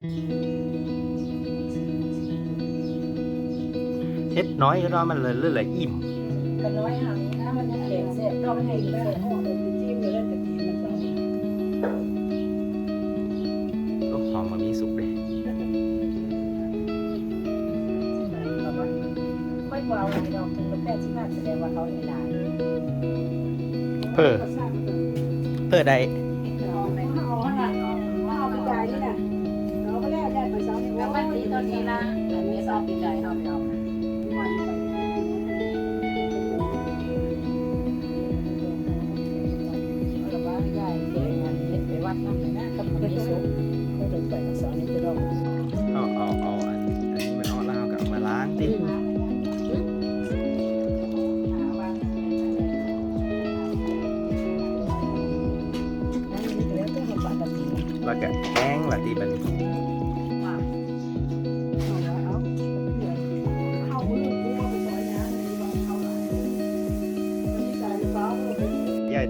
เฮ็ดน้อยก็ได้มันเลยเรื่อยๆอิ่มกันน้อยหางนะมันยังเด็กเสร็จก็ไม่ให้เสร็จก็หอมมามีสุกเลยค่อยกว่าเราเราถึงแปดสิบห้าแสดงว่าเขาในลายเพิ่อเพิ่อได้ แล้ววันนี้นะอันนี้สอบปีใจเอาไปเอาเราบ้านใหญ่เด็กมัด็กไปวัดน้ำนะกับมันไม่สูงก็เดินไปสอนนี่จะต้องเอาเอาเอาอันอันนี้มันเอาเล้ากับมาล้างดิแล้วก็แห้งละตีบัดน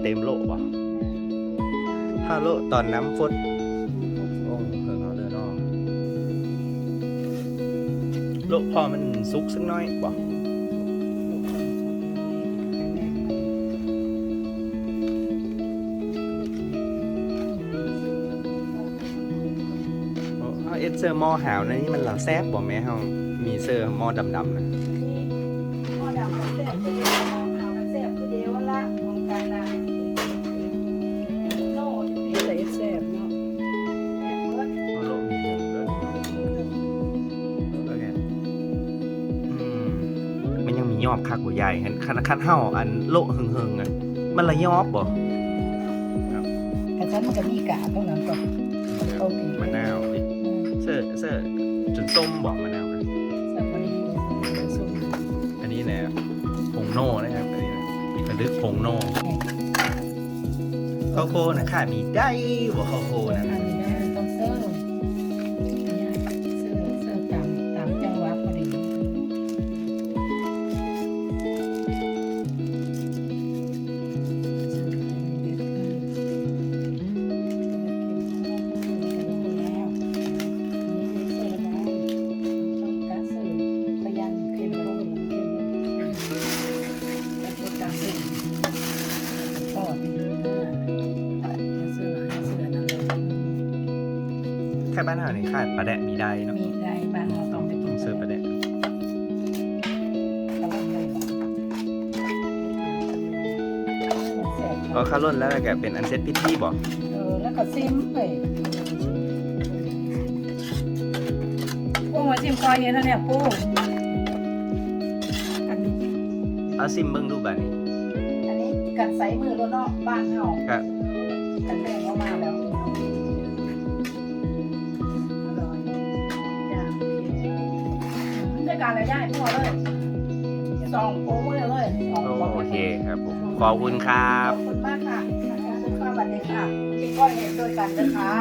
เต็มโลบ่ห้าโลตอนน้ำฝนโอ้เพิ่งเอาเดินออกโลพอมันสุกสักหน้อยบ่โอ้เอาเอสเซอร์หม้อหาวนะนี่มันหลังแซบบ่แม่เฮามีเซอร์หม้อดำๆนะเอา ยังมียอบคักบ่ใหญ่คันคันคันเฮาอันโลหึงหึงๆอะมันละยอบบ่แต่ฉันมันจะมีกาตรงนั้นก่อนโอเคมะนาวดิเสื้อเสื้อจนส้มบอกมะนาวกันสักวันนี้สุ่มอันนี้เนี่ยผงโน่นะครับอันนี้นะกระลึกผงโน่ข้าวโพดนะค่ะมีได้บ่ข้าวโพด ค่บ้านเฮานี่ขาดปลาแดะมีได้เนาะมีได้บ้านเราต้องไปต้องเสิร์ฟปลาแดะตลาดเลยแซ่บพอข้าวล้นแล้วก็เป็นอันเซ็ตพิธีบ่เออแล้วก็ซิมเลยพวกมาซิมคอยเย็นแล้วเนี่ยปูอันนี้เอาซิมเบิ่งดูบัดนี้อันนี้กันใส่มือแล้วเนาะบ้านเฮาก็กันแดงออกมาแล้ว ด้วยการอะไรได้พ่อเลยสองโอ้มือเลยสองโอเคครับผมขอบคุณครัขบอบคุณมากค่ะนะคะด้วยความบันเทิงค่ะที่ก้อยเห็นด้วยกันนะคะ